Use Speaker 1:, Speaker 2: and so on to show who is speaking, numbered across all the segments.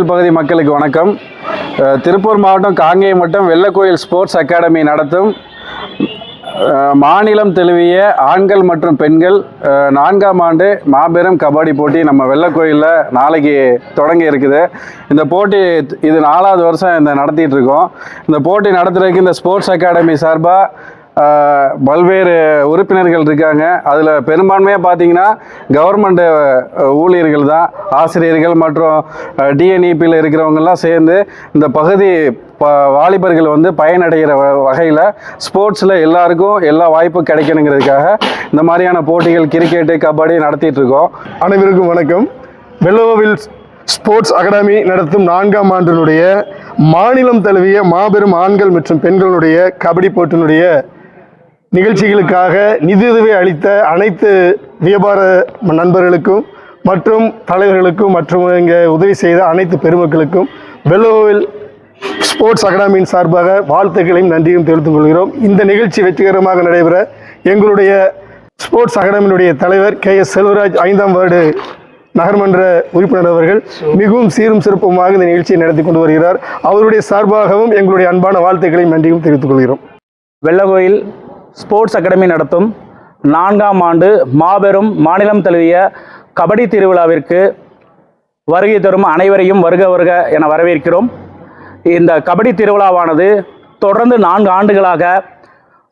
Speaker 1: பகுதி மக்களுக்கு வணக்கம். திருப்பூர் மாவட்டம் காங்கேயம் வட்டம் வெள்ளக்கோயில் ஸ்போர்ட்ஸ் அகாடமி நடத்தும் மாநிலம் தெளிவிய ஆண்கள் மற்றும் பெண்கள் நான்காம் ஆண்டு மாபெரும் கபடி போட்டி நம்ம வெள்ளக்கோயிலில் நாளைக்கு தொடங்கி இருக்குது. இந்த போட்டி இது நாலாவது வருஷம் இந்த நடத்திட்டு இருக்கோம். இந்த போட்டி நடத்துறதுக்கு இந்த ஸ்போர்ட்ஸ் அகாடமி சார்பாக பல்வேறு உறுப்பினர்கள் இருக்காங்க. அதில் பெரும்பான்மையாக பார்த்தீங்கன்னா கவர்மெண்ட் ஊழியர்கள் தான். ஆசிரியர்கள் மற்றும் டிஎன்இபியில் இருக்கிறவங்கெல்லாம் சேர்ந்து இந்த பகுதி ப வாலிபர்கள் வந்து பயனடைகிற வகையில் ஸ்போர்ட்ஸில் எல்லாருக்கும் எல்லா வாய்ப்பும் கிடைக்கணுங்கிறதுக்காக இந்த மாதிரியான போட்டிகள் கிரிக்கெட்டு கபடி நடத்திட்டுருக்கோம்
Speaker 2: அனைவருக்கும் வணக்கம். வெள்ளோவில் ஸ்போர்ட்ஸ் அகாடமி நடத்தும் நான்காம் ஆண்டினுடைய மாநிலம் தழுவிய மாபெரும் ஆண்கள் மற்றும் பெண்களுடைய கபடி போட்டினுடைய நிகழ்ச்சிகளுக்காக நிதியுதவி அளித்த அனைத்து வியாபார நண்பர்களுக்கும் மற்றும் தலைவர்களுக்கும் மற்றும் இங்கே உதவி செய்த அனைத்து பெருமக்களுக்கும் வெள்ளோவில் ஸ்போர்ட்ஸ் அகாடமியின் சார்பாக வாழ்த்துக்களையும் நன்றியும் தெரிவித்துக் கொள்கிறோம். இந்த நிகழ்ச்சி வெற்றிகரமாக நடைபெற எங்களுடைய ஸ்போர்ட்ஸ் அகாடமியினுடைய தலைவர் கே எஸ் செல்வராஜ் ஐந்தாம் வார்டு நகர்மன்ற உறுப்பினர் அவர்கள் மிகவும் சீரும் சிறப்புமாக இந்த நிகழ்ச்சியை நடத்தி கொண்டு வருகிறார். அவருடைய சார்பாகவும் எங்களுடைய அன்பான வாழ்த்துக்களையும் நன்றியும் தெரிவித்துக் கொள்கிறோம்.
Speaker 3: வெள்ளகோயில் ஸ்போர்ட்ஸ் அகாடமி நடத்தும் நான்காம் ஆண்டு மாபெரும் மாநிலம் தழுவிய கபடி திருவிழாவிற்கு வருகை தரும் அனைவரையும் வருக வருக என வரவேற்கிறோம். இந்த கபடி திருவிழாவானது தொடர்ந்து நான்கு ஆண்டுகளாக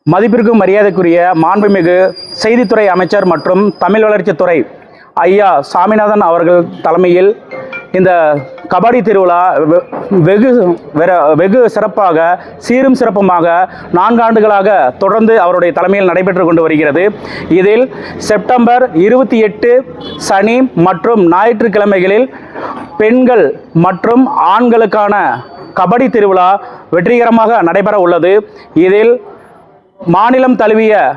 Speaker 3: மதிப்பிற்கும் மரியாதைக்குரிய மாண்புமிகு செய்தித்துறை அமைச்சர் மற்றும் தமிழ் வளர்ச்சித்துறை ஐயா சாமிநாதன் அவர்கள் தலைமையில் இந்த கபடி திருவிழா வெ- வெகு வெற- வெகு சிறப்பாக சீரும் சிறப்புமாக நான்காண்டுகளாக தொடர்ந்து அவருடைய தலைமையில் நடைபெற்று கொண்டு வருகிறது. இதில் செப்டம்பர் இருபத்தி எட்டு சனி மற்றும் ஞாயிற்றுக்கிழமைகளில் பெண்கள் மற்றும் ஆண்களுக்கான கபடி திருவிழா வெற்றிகரமாக நடைபெற உள்ளது. இதில் மாநிலம் தழுவிய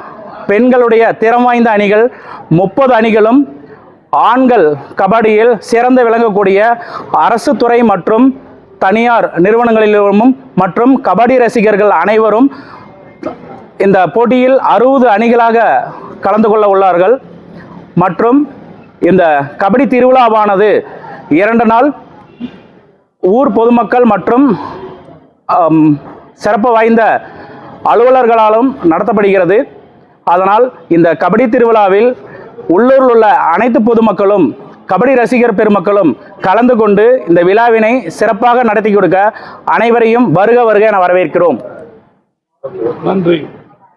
Speaker 3: பெண்களுடைய திறம் வாய்ந்த அணிகள் முப்பது அணிகளும் ஆண்கள் கபடியில் சிறந்து விளங்கக்கூடிய அரசு துறை மற்றும் தனியார் நிறுவனங்களிலும் மற்றும் கபடி ரசிகர்கள் அனைவரும் இந்த போட்டியில் அறுபது அணிகளாக கலந்து கொள்ள உள்ளார்கள். மற்றும் இந்த கபடி திருவிழாவானது இரண்டு நாள் ஊர் பொதுமக்கள் மற்றும் சிறப்பு வாய்ந்த அலுவலர்களாலும் நடத்தப்படுகிறது. அதனால் இந்த கபடி திருவிழாவில் உள்ளூரில் உள்ள அனைத்து பொதுமக்களும் கபடி ரசிகர் பெருமக்களும் கலந்து கொண்டு இந்த விழாவினை சிறப்பாக நடத்தி கொடுக்க அனைவரையும் வருக வருக என வரவேற்கிறோம்.
Speaker 2: நன்றி.